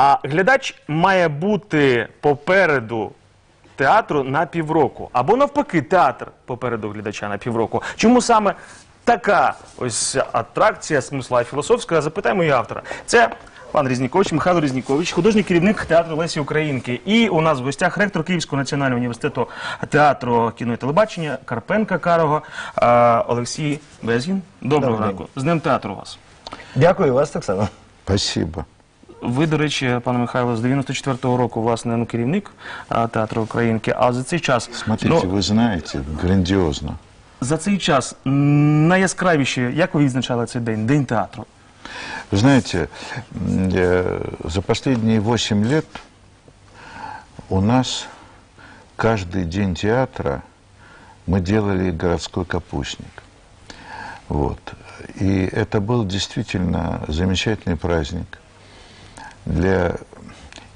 А глядач має бути попереду театру на півроку. Або навпаки, театр попереду глядача на півроку. Чому саме така ось атракція смисла філософська? Запитаємо її автора. Це пан Різнікович, Михайло Різнікович, художній керівник театру Лесі Українки. І у нас в гостях ректор Київського національного університету театру кіно і телебачення Карпенка Карого Олексій Безгін. Доброго ранку. З Днем театру вас. Дякую, вас так само. Спасибо. Ви, до речі, пане Михайло, з 94-го року, власне, ну, керівник а, театру Українки. А за цей час Смотрите, ну, вы знаете, грандиозно. за цей час м, найяскравіше, як ви відзначали цей день? День театру. Вы знаете, м, э, за последние 8 лет у нас каждый день театра мы делали городской капустник. Вот. И это был действительно замечательный праздник для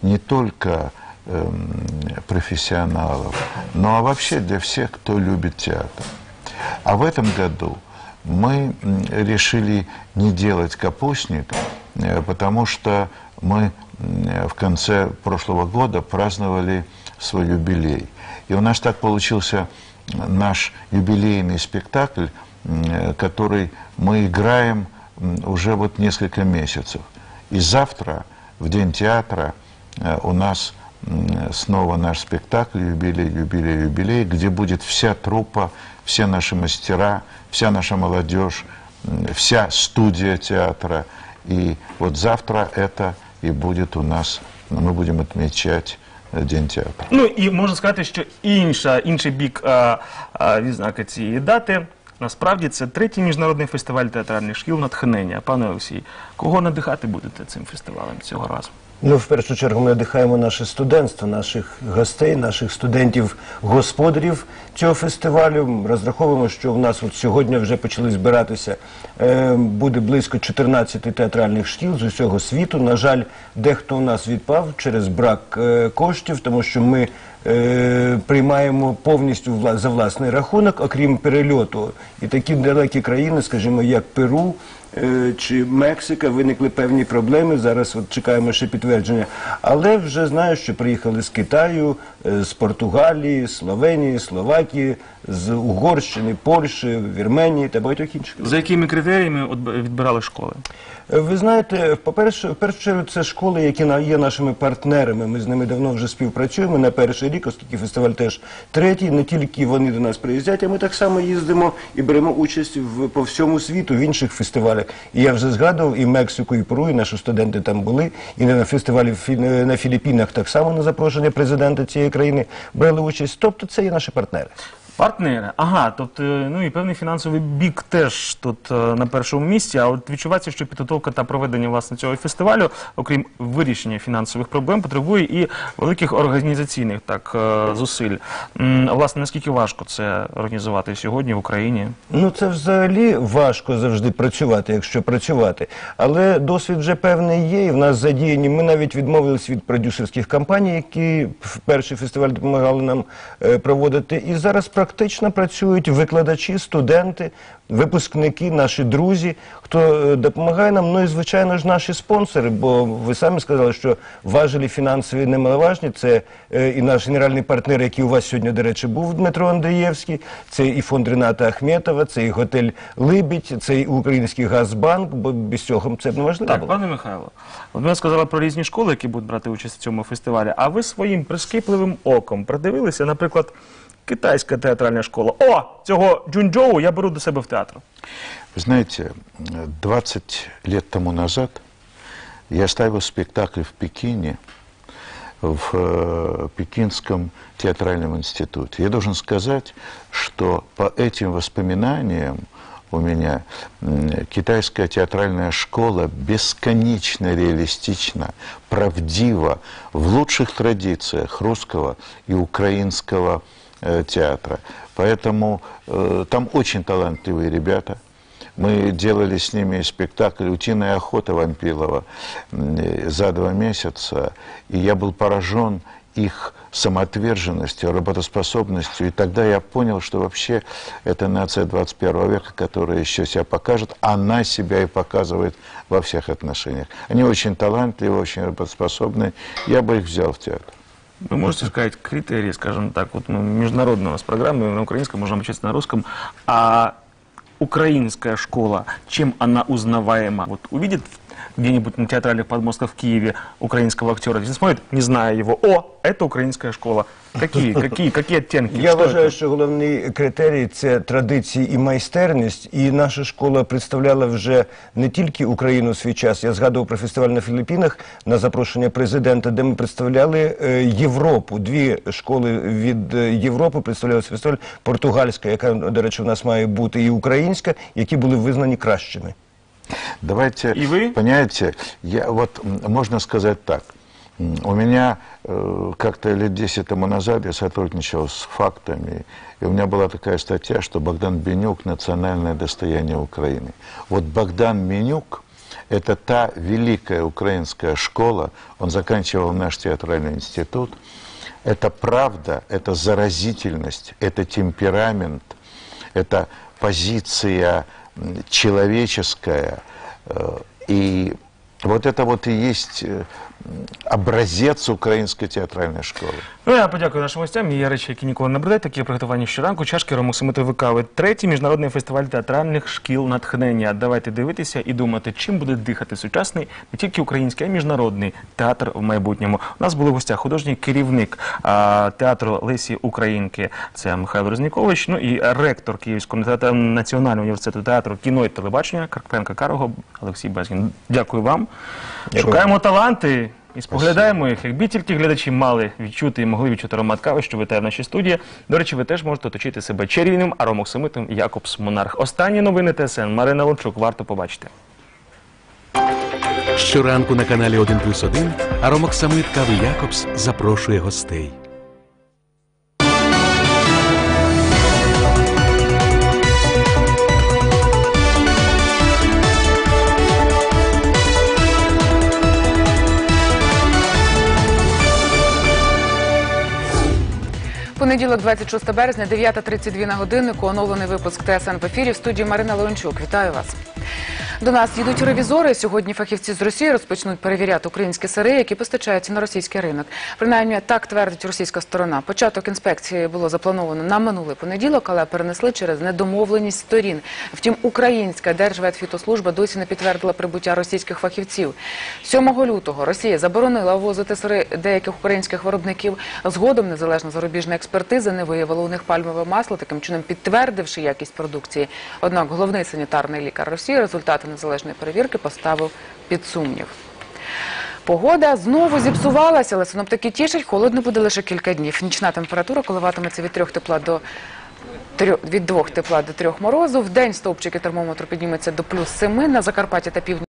не только эм, профессионалов, но а вообще для всех, кто любит театр. А в этом году мы решили не делать капустник, э, потому что мы в конце прошлого года праздновали свой юбилей. И у нас так получился наш юбилейный спектакль, э, который мы играем уже вот несколько месяцев. И завтра, в День театра, э, у нас м, снова наш спектакль «Юбилей, юбилей, юбилей», где будет вся труппа, все наши мастера, вся наша молодежь, м, вся студия театра. И вот завтра это и будет у нас, мы будем отмечать э, День театра. Ну і можна сказати, що інша, інший бік а, а, відзнаки цієї дати. Насправді це третій міжнародний фестиваль театральних шкіл натхнення. Пане Олексій, кого надихати будете цим фестивалем цього разу? Ну, в першу чергу, ми надихаємо наше студентство, наших гостей, наших студентів-господарів цього фестивалю. Розраховуємо, що в нас от сьогодні вже почали збиратися. Е, буде близько 14 театральних шкіл з усього світу. На жаль, дехто у нас відпав через брак е, коштів, тому що ми е, приймаємо повністю вла- за власний рахунок, окрім перельоту. І такі далекі країни, скажімо, як Перу. Е, Чи Мексика виникли певні проблеми. Зараз от чекаємо ще підтвердження. Але вже знаю, що приїхали з Китаю, з Португалії, Словенії, Словакії, з Угорщини, Польщі, Вірменії та багатьох інших. За якими критеріями відбирали школи? Е, Ви знаєте, по-перше, в першу чергу це школи, які є нашими партнерами. Ми з ними давно вже співпрацюємо на перший рік, оскільки фестиваль теж третій. Не тільки вони до нас приїздять, а ми так само їздимо і беремо участь в по всьому світу в інших фестивалях. І я вже згадував і Мексику, і Перу, і наші студенти там були. І на фестивалі на Філіппінах так само на запрошення президента цієї країни брали участь. Тобто це є наші партнери. Партнери, ага, тобто, ну і певний фінансовий бік теж тут е, на першому місці. А от відчувається, що підготовка та проведення власне цього фестивалю, окрім вирішення фінансових проблем, потребує і великих організаційних так е, зусиль. Власне, наскільки важко це організувати сьогодні в Україні? Ну це взагалі важко завжди працювати, якщо працювати. Але досвід вже певний є, і в нас задіяні. Ми навіть відмовились від продюсерських компаній, які в перший фестиваль допомагали нам проводити. І зараз практично працюють викладачі, студенти, випускники, наші друзі, хто е, допомагає нам. Ну і звичайно ж наші спонсори. Бо ви самі сказали, що важелі фінансові немаловажні. Це е, і наш генеральний партнер, який у вас сьогодні, до речі, був Дмитро Андрієвський, це і фонд Рената Ахметова, це і готель Либідь, це і Український Газбанк, бо без цього це б неможливо Так, було. пане Михайло, от ви сказали про різні школи, які будуть брати участь в цьому фестивалі. А ви своїм прискіпливим оком придивилися, наприклад, китайська театральна школа. О, цього Джунджоу я беру до себе в театр. Вы знаете, э, 20 лет тому назад я ставил спектакль в Пекине, в Пекинском театральном институте. Я должен сказать, что по этим воспоминаниям у меня китайская театральная школа бесконечно реалистична, правдива, в лучших традициях русского и украинского э, театра. Поэтому э, там очень талантливые ребята. Мы делали с ними спектакль «Утиная охота» Вампилова э, за два месяца, и я был поражен их самоотверженностью, работоспособностью. И тогда я понял, что вообще это нация 21 века, которая еще себя покажет, она себя и показывает во всех отношениях. Они очень талантливые, очень работоспособные. Я бы их взял в театр. Вы можете сказать критерии, скажем так, вот ну, международного с программы на украинском, можно обучаться на русском, а украинская школа, чем она узнаваема? Вот увидит где-нибудь на театральных подмостках в Киеве украинского актера, один смотрит, не зная его, о, это украинская школа. Какие, какие, какие оттенки? Я Что вважаю, это? що головний критерій це традиції і майстерність. І наша школа представляла вже не тільки Україну в свій час. Я згадував про фестиваль на Філіппінах на запрошення президента, де ми представляли е, Європу. Дві школи від е, Європи представляли цей фестиваль. Португальська, яка, до речі, в нас має бути, і українська, які були визнані кращими. Давайте, И вы? понимаете, я вот можно сказать так. У меня э, как-то лет 10 тому назад я сотрудничал с фактами, и у меня была такая статья, что Богдан Бенюк – национальное достояние Украины. Вот Богдан Бенюк – это та великая украинская школа, он заканчивал наш театральный институт. Это правда, это заразительность, это темперамент, это позиция м, человеческая. э, И вот это вот и есть э, м, образец украинской театральной школы. Ну, я подякую нашим гостям. Є речі, які ніколи не бредають, такі приготування щоранку, чашки ромоксимитової кави. Третій міжнародний фестиваль театральних шкіл натхнення. Давайте дивитися і думати, чим буде дихати сучасний, не тільки український, а й міжнародний театр в майбутньому. У нас були в гостях художній керівник а, театру Лесі Українки, це Михайло Рознікович, ну і ректор Київського національного університету театру кіно і телебачення Карпенка Карого Олексій Безгін. Дякую вам. Шукаємо таланти. І споглядаємо їх, якби тільки глядачі мали відчути і могли відчути аромат кави, що витає в нашій студії. До речі, ви теж можете оточити себе чарівним аромоксимитом Якобс Монарх. Останні новини ТСН. Марина Лончук. Варто побачити. Щоранку на каналі 1 плюс 1 Аромоксамит Кави Якобс запрошує гостей. Понеділок, 26 березня, 9.32 на годиннику. Оновлений випуск ТСН в ефірі в студії Марина Леончук. Вітаю вас. До нас їдуть ревізори. Сьогодні фахівці з Росії розпочнуть перевіряти українські сири, які постачаються на російський ринок. Принаймні, так твердить російська сторона. Початок інспекції було заплановано на минулий понеділок, але перенесли через недомовленість сторін. Втім, українська Держветфітослужба досі не підтвердила прибуття російських фахівців. 7 лютого Росія заборонила ввозити сири деяких українських виробників. Згодом незалежна зарубіжна експертиза не виявила у них пальмове масло, таким чином підтвердивши якість продукції. Однак головний санітарний лікар Росії результати незалежної перевірки поставив під сумнів. Погода знову зіпсувалася, але синоптики тішать, холодно буде лише кілька днів. Нічна температура коливатиметься від 3 тепла до трьох- від 2 тепла до 3 морозу. В день стовпчики термометру піднімуться до плюс 7 на Закарпатті та півдні.